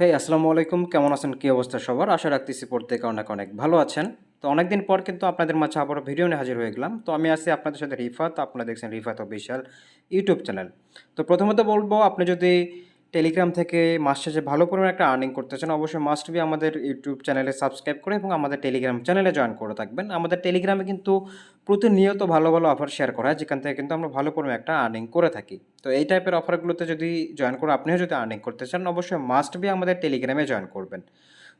হেই আসসালামু আলাইকুম। কেমন আছেন? কী অবস্থা সবার? আশা রাখতেছি প্রত্যেকে অনেক অনেক ভালো আছেন। তো অনেকদিন পর কিন্তু আপনাদের মাঝে আবারও ভিডিও নিয়ে হাজির হয়ে গেলাম। তো আমি আছি আপনাদের সাথে রিফাত। আপনারা দেখছেন রিফাত অফিসিয়াল ইউটিউব চ্যানেল তো প্রথমত বলব, আপনি যদি টেলিগ্রাম থেকে মাস শেষে ভালো পরিমাণে একটা আর্নিং করতে চান, অবশ্যই মাস্ট বি আমাদের ইউটিউব চ্যানেলে সাবস্ক্রাইব করে এবং আমাদের টেলিগ্রাম চ্যানেলে জয়েন করে থাকবেন। আমাদের টেলিগ্রামে কিন্তু প্রতিনিয়ত ভালো ভালো অফার শেয়ার করা হয়, যেখান থেকে কিন্তু আমরা ভালো পরিমাণে একটা আর্নিং করে থাকি। তো এই টাইপের অফারগুলোতে যদি জয়েন করে আপনিও যদি আর্নিং করতে চান, অবশ্যই মাস্ট বি আমাদের টেলিগ্রামে জয়েন করবেন।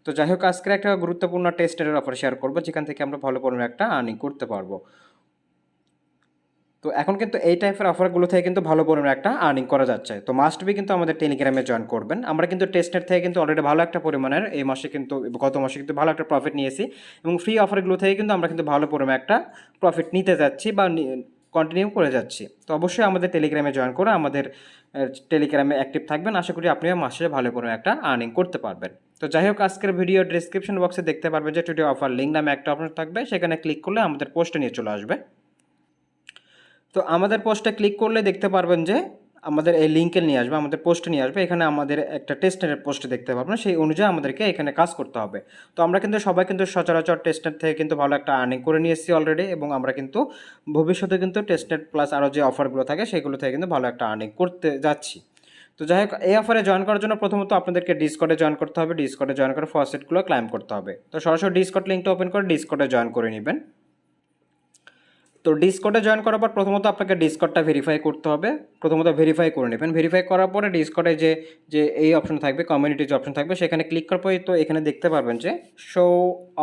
তো যাই হোক, আজকের একটা গুরুত্বপূর্ণ টেস্টের অফার শেয়ার করব, যেখান থেকে আমরা ভালো পরিমাণে একটা আর্নিং করতে পারব। তো এখন কিন্তু এই টাইপের অফারগুলো থেকে কিন্তু ভালো পরিমাণে একটা আর্নিং করা যাচ্ছে। তো মাস্ট বি কিন্তু আমাদের টেলিগ্রামে জয়েন করবেন। আমরা কিন্তু টেস্টের থেকে কিন্তু অলরেডি ভালো একটা পরিমাণের এই মাসে কিন্তু, গত মাসে কিন্তু ভালো একটা প্রফিট নিয়েছি এবং ফ্রি অফারগুলো থেকে কিন্তু আমরা কিন্তু ভালো পরিমাণে একটা প্রফিট নিতে যাচ্ছি বা কন্টিনিউ করে যাচ্ছি। তো অবশ্যই আমাদের টেলিগ্রামে জয়েন করে আমাদের টেলিগ্রামে অ্যাক্টিভ থাকবেন। আশা করি আপনিও মাসে ভালো করে একটা আর্নিং করতে পারবেন। তো যাই হোক, আজকের ভিডিও ডিসক্রিপশন বক্সে দেখতে পারবেন যে টুডে অফার লিঙ্ক নামে একটা অপশন থাকবে। সেখানে ক্লিক করলে আমাদের পোস্টে নিয়ে চলে আসবে। তো আমাদের পোস্টে ক্লিক করলে দেখতে পারবেন যে আমাদের এই লিঙ্কে নিয়ে আসবে, আমাদের পোস্টে নিয়ে আসবে। এখানে আমাদের একটা টেস্টের পোস্টে দেখতে পারবেন সেই অনুযায়ী আমাদেরকে এখানে কাজ করতে হবে। তো আমরা কিন্তু সবাই কিন্তু সচরাচর টেস্টের থেকে কিন্তু ভালো একটা আর্নিং করে নিয়ে এসেছি অলরেডি এবং আমরা কিন্তু ভবিষ্যতে কিন্তু টেস্টেড প্লাস আরও যে অফারগুলো থাকে, সেগুলো থেকে কিন্তু ভালো একটা আর্নিং করতে যাচ্ছি। তো যাই হোক, এই অফারে জয়েন করার জন্য প্রথমত আপনাদেরকে ডিসকটে জয়েন করতে হবে। ডিসকটে জয়েন করে ফসেটগুলো ক্লাইম করতে হবে। তো সরাসরি ডিসকট লিঙ্কটা ওপেন করে ডিসকটে জয়েন করে নেবেন। তো ডিসকটে জয়েন করার পর প্রথমত আপনাকে ডিসকটটা ভেরিফাই করতে হবে। প্রথমত ভেরিফাই করে নেবেন। ভেরিফাই করার পরে ডিসকটে যে যে এই অপশন থাকবে কমিউনিটি যে অপশন থাকবে, সেখানে ক্লিক করার পরে তো এখানে দেখতে পারবেন যে শো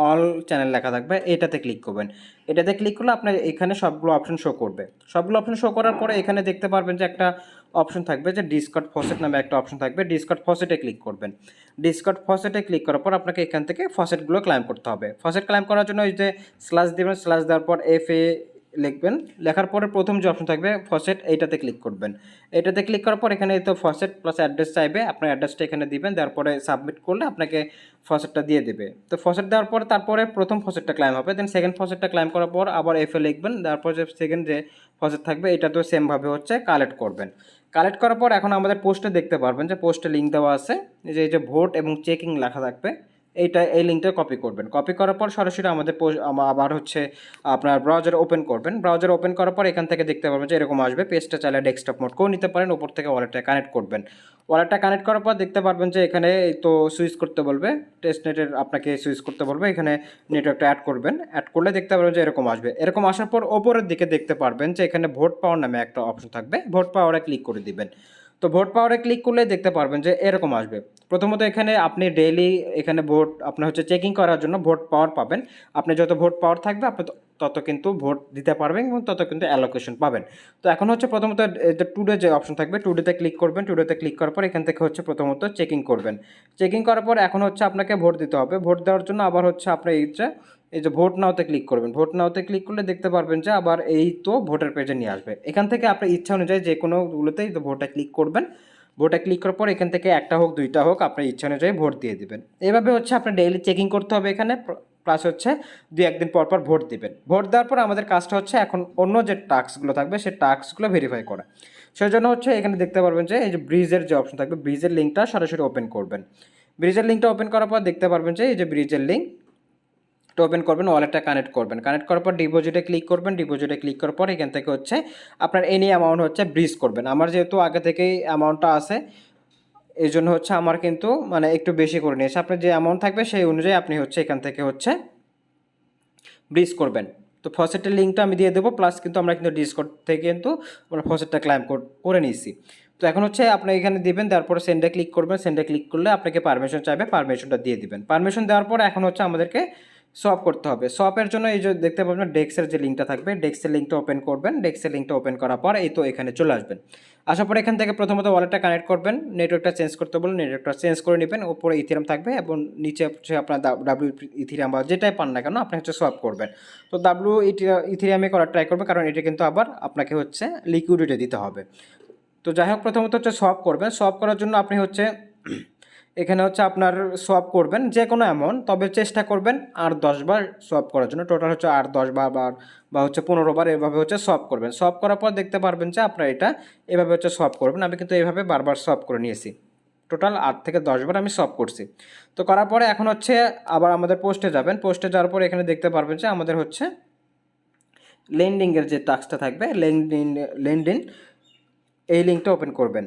অল চ্যানেল লেখা থাকবে। এটাতে ক্লিক করবেন। এটাতে ক্লিক করলে আপনার এখানে সবগুলো অপশন শো করবে। সবগুলো অপশন শো করার পরে এখানে দেখতে পারবেন যে একটা অপশন থাকবে যে ডিসকট ফসেট নামে একটা অপশন থাকবে। ডিসকট ফসেটে ক্লিক করবেন। ডিসকট ফসেটে ক্লিক করার পর আপনাকে এখান থেকে ফসেটগুলো ক্লাইম করতে হবে। ফসেট ক্লাইম করার জন্য ওই যে স্ল্যাশ দেবেন স্ল্যাশ দেওয়ার পর এফ এ লিখবেন। লেখার পরে প্রথম যে অপশন থাকবে ফসেট এইটাতে ক্লিক করবেন। এটাতে ক্লিক করার পর এখানে তো ফসেট প্লাস অ্যাড্রেস চাইবে, আপনার অ্যাড্রেসটা এখানে দিবেন, দেওয়ার পরে সাবমিট করলে আপনাকে ফসেটটা দিয়ে দেবে। তো ফসেট দেওয়ার পর তারপরে প্রথম ফসেটটা ক্লাইম হবে দেন সেকেন্ড ফসেটটা ক্লাইম করার পর আবার এফে লিখবেন তারপর যে সেকেন্ড যে ফসেট থাকবে, এটা তো সেমভাবে হচ্ছে কালেক্ট করবেন। কালেক্ট করার পর এখন আমাদের পোস্টে দেখতে পারবেন যে পোস্টে লিঙ্ক দেওয়া আছে, যে এই যে ভোট এবং চেকিং লেখা থাকবে। এইটা, এই লিঙ্কটা কপি করবেন। কপি করার পর সরাসরি আমাদের আবার হচ্ছে আপনার ব্রাউজার ওপেন করবেন। ব্রাউজার ওপেন করার পর এখান থেকে দেখতে পারবেন যে এরকম আসবে। পেজটা চাইলে ডেস্কটপ মোড করেও নিতে পারেন ওপর থেকে ওয়ালেটটা কানেক্ট করবেন। ওয়ালেটটা কানেক্ট করার পর দেখতে পারবেন যে এখানে তো সুইচ করতে বলবে টেস্ট নেটের আপনাকে সুইচ করতে বলবে, এখানে নেটওয়ার্কটা অ্যাড করবেন। অ্যাড করলে দেখতে পারবেন যে এরকম আসবে। এরকম আসার পর ওপরের দিকে দেখতে পারবেন যে এখানে ভোট পাওয়ার নামে একটা অপশন থাকবে। ভোট পাওয়ারে ক্লিক করে দিবেন। তো ভোট পাওয়ারে ক্লিক করলে দেখতে পারবেন যে এরকম আসবে। প্রথমত এখানে আপনি ডেইলি এখানে ভোট আপনার হচ্ছে চেকিং করার জন্য ভোট পাওয়ার পাবেন। আপনি যত ভোট পাওয়ার থাকবে, আপনি তত কিন্তু ভোট দিতে পারবেন এবং তত কিন্তু অ্যালোকেশন পাবেন। তো এখন হচ্ছে প্রথমত টুডে যে অপশন থাকবে টুডেতে ক্লিক করবেন। টুডেতে ক্লিক করার পর এখান থেকে হচ্ছে প্রথমত চেকিং করবেন। চেকিং করার পর এখন হচ্ছে আপনাকে ভোট দিতে হবে। ভোট দেওয়ার জন্য আবার হচ্ছে আপনার এই যে এই যে ভোট নাওতে ক্লিক করবেন। ভোট নাওতে ক্লিক করলে দেখতে পারবেন যে আবার এই তো ভোটের পেজে নিয়ে আসবে। এখান থেকে আপনার ইচ্ছা অনুযায়ী যে কোনোগুলোতেই তো ভোটে ক্লিক করবেন। ভোটে ক্লিক করার পর এখান থেকে একটা হোক, দুইটা হোক, আপনার ইচ্ছা অনুযায়ী ভোট দিয়ে দেবেন। এভাবে হচ্ছে আপনার ডেইলি চেকিং করতে হবে এখানে প্লাস হচ্ছে দুই, একদিন পর পর ভোট দেবেন। ভোট দেওয়ার পর আমাদের কাজটা হচ্ছে এখন অন্য যে টাস্কগুলো থাকবে সেই টাস্কগুলো ভেরিফাই করা। সেই জন্য হচ্ছে এখানে দেখতে পারবেন যে, এই যে ব্রিজের যে অপশন থাকবে ব্রিজের লিঙ্কটা সরাসরি ওপেন করবেন। ব্রিজের লিঙ্কটা ওপেন করার পর দেখতে পারবেন যে, এই যে ব্রিজের লিঙ্ক তো ওপেন করবেন ওয়ালেটটা কানেক্ট করবেন। কানেক্ট করার পর ডিপোজিটে ক্লিক করবেন ডিপোজিটে ক্লিক করার পর এখান থেকে হচ্ছে আপনার এনি অ্যামাউন্ট হচ্ছে ব্রিজ করবেন। আমার যেহেতু আগে থেকেই অ্যামাউন্টটা আছে এই জন্য হচ্ছে আমার কিন্তু মানে একটু বেশি করে নিয়েছে। আপনার যে অ্যামাউন্ট থাকবে সেই অনুযায়ী আপনি হচ্ছে এখান থেকে হচ্ছে ব্রিজ করবেন। তো ফসেটের লিঙ্কটা আমি দিয়ে দেবো প্লাস কিন্তু আমরা কিন্তু ডিসকট থেকে কিন্তু আমরা ফসেটটা ক্লাইম করে নিয়েছি। তো এখন হচ্ছে আপনি এখানে দিবেন, তারপরে সেন্ডে ক্লিক করবেন। সেন্ডে ক্লিক করলে আপনাকে পারমিশন চাইবে পারমিশনটা দিয়ে দিবেন। পারমিশন দেওয়ার পর এখন হচ্ছে আমাদেরকে সপ করতে হবে। সপের জন্য এই যে দেখতে পাবেন ডেক্সের যে লিঙ্কটা থাকবে ডেক্সের লিঙ্কটা ওপেন করবেন। ডেক্সের লিঙ্কটা ওপেন করার পর এই তো এখানে চলে আসবেন। আসার পর এখান থেকে প্রথমত ওয়ালেটটা কানেক্ট করবেন নেটওয়ার্কটা চেঞ্জ করতে বলুন নেটওয়ার্কটা চেঞ্জ করে নেবেন, উপরে ইথিরাম থাকবে এবং নিচে হচ্ছে আপনার ডাব্লিউ ইথিরাম বা যেটাই পান না কেন, আপনি হচ্ছে সোয়াপ করবেন। তো ডাব্লিউ ইথিরামে করার ট্রাই করবেন, কারণ এটা কিন্তু আবার আপনাকে হচ্ছে লিকুইডিটি দিতে হবে। তো যাই হোক, প্রথমত হচ্ছে সোয়াপ করবেন। সোয়াপ করার জন্য আপনি হচ্ছে এখানে হচ্ছে আপনার সোয়াপ করবেন যে কোনো অ্যামাউন্ট তবে চেষ্টা করবেন আর দশবার সোয়াপ করার জন্য। টোটাল হচ্ছে আর দশ বার বার বা হচ্ছে পনেরো বার এভাবে হচ্ছে সোয়াপ করবেন। সোয়াপ করার পর দেখতে পারবেন যে আপনার এটা এভাবে হচ্ছে সোয়াপ করবেন। আমি কিন্তু এভাবে বারবার সোয়াপ করে নিয়েছি। টোটাল আট থেকে দশবার আমি সলভ করছি। তো করার পরে এখন হচ্ছে আবার আমাদের পোস্টে যাবেন। পোস্টে যাওয়ার পরে এখানে দেখতে পারবেন যে আমাদের হচ্ছে লেন্ডিংয়ের যে টাস্কটা থাকবে লেন্ডিন লেন্ডিন এই লিঙ্কটা ওপেন করবেন।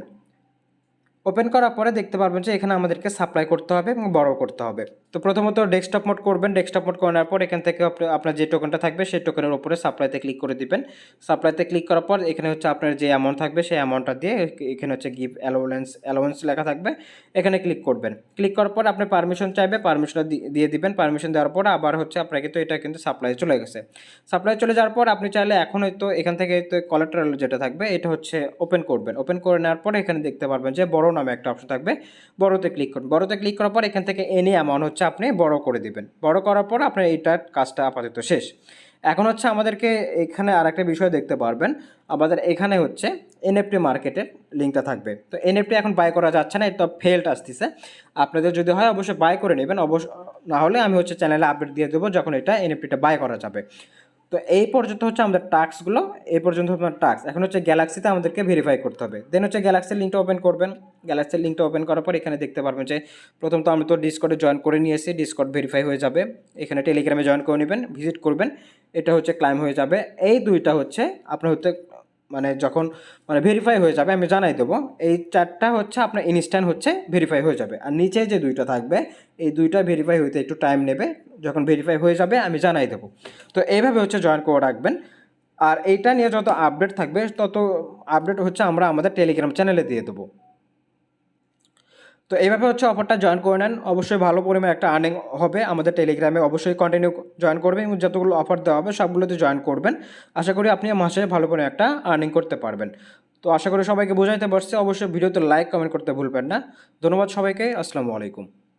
ওপেন করার পরে দেখতে পারবেন যে এখানে আমাদেরকে সাপ্লাই করতে হবে এবং বড় করতে হবে। তো প্রথমত ডেস্কটপ মোড করবেন। ডেস্কটপ মোড করার পর এখান থেকে আপনি- আপনার যে টোকেনটা থাকবে সেই টোকেনের উপরে সাপ্লাইতে ক্লিক করে দিবেন। সাপ্লাইতে ক্লিক করার পর এখানে হচ্ছে আপনার যে অ্যামাউন্ট থাকবে সেই অ্যামাউন্টটা দিয়ে এখানে হচ্ছে গিভ অ্যালোয়েন্স অ্যালোয়েন্স লেখা থাকবে। এখানে ক্লিক করবেন। ক্লিক করার পর আপনি পারমিশন চাইবে পারমিশনটা দিয়ে দিবেন। পারমিশন দেওয়ার পর আবার হচ্ছে আপনার কিন্তু এটা কিন্তু সাপ্লাই চলে গেছে। সাপ্লাই চলে যাওয়ার পর আপনি চাইলে এখন হয়তো এখান থেকে তো কলাটারাল যেটা থাকবে, এটা হচ্ছে ওপেন করবেন। ওপেন করে নেওয়ার পরে এখানে দেখতে পারবেন যে বড় নামে একটা অপশন থাকবে, বড়তে ক্লিক করুন। বড়তে ক্লিক করার পর এখান থেকে এনে অ্যামাউন্ট হচ্ছে আপনি বড় করে দিবেন। বড় করার পর আপনার এইটার কাজটা আপাতত শেষ। এখন হচ্ছে আমাদেরকে এখানে আর একটা বিষয় দেখতে পারবেন। আমাদের এখানে হচ্ছে এনএফটি মার্কেটের লিঙ্কটা থাকবে। তো এনএফটি এখন বাই করা যাচ্ছে না, এটা ফেল্ট আসতেছে। আপনাদের যদি হয় অবশ্যই বাই করে নেবেন। অবশ্য না হলে আমি হচ্ছে চ্যানেলে আপডেট দিয়ে দেবো যখন এটা এনএফটিটা বাই করা যাবে। তো এই পর্যন্ত হচ্ছে আমাদের টাস্কগুলো, এই পর্যন্ত আপনার টাস্ক। এখন হচ্ছে গ্যালাক্সিতে আমাদেরকে ভেরিফাই করতে হবে। দেন হচ্ছে গ্যালাক্সির লিঙ্কটা ওপেন করবেন। গ্যালাক্সির লিঙ্কটা ওপেন করার পর এখানে দেখতে পারবেন যে, প্রথম তো আমি তো ডিসকর্ডে জয়েন করে নিয়েছি ডিসকর্ড ভেরিফাই হয়ে যাবে। এখানে টেলিগ্রামে জয়েন করে নেবেন ভিজিট করবেন। এটা হচ্ছে ক্লাইম হয়ে যাবে। এই দুইটা হচ্ছে আপনার হচ্ছে মানে যখন মানে ভেরিফাই হয়ে যাবে, আমি জানাই দেবো। এই চারটা হচ্ছে আপনার ইনস্ট্যান্ট হচ্ছে ভেরিফাই হয়ে যাবে। আর নিচে যে দুইটা থাকবে, এই দুইটা ভেরিফাই হইতে একটু টাইম নেবে। যখন ভেরিফাই হয়ে যাবে, আমি জানাই দেবো। তো এইভাবে হচ্ছে জয়েন করে রাখবেন। আর এইটা নিয়ে যত আপডেট থাকবে, তত আপডেট হচ্ছে আমরা আমাদের টেলিগ্রাম চ্যানেলে দিয়ে দেবো। তো এইভাবে হচ্ছে অফারটা জয়েন করে নেন। অবশ্যই ভালো পরিমাণে একটা আর্নিং হবে। আমাদের টেলিগ্রামে অবশ্যই কন্টিনিউ জয়েন করবেন এবং যতগুলো অফার দেওয়া হবে সবগুলোতে জয়েন করবেন। আশা করি আপনি মাসে ভালো করে একটা আর্নিং করতে পারবেন। তো আশা করি সবাইকে বোঝাইতে পারছি। অবশ্যই ভিডিওতে লাইক কমেন্ট করতে ভুলবেন না। ধন্যবাদ সবাইকে। আসসালামু আলাইকুম।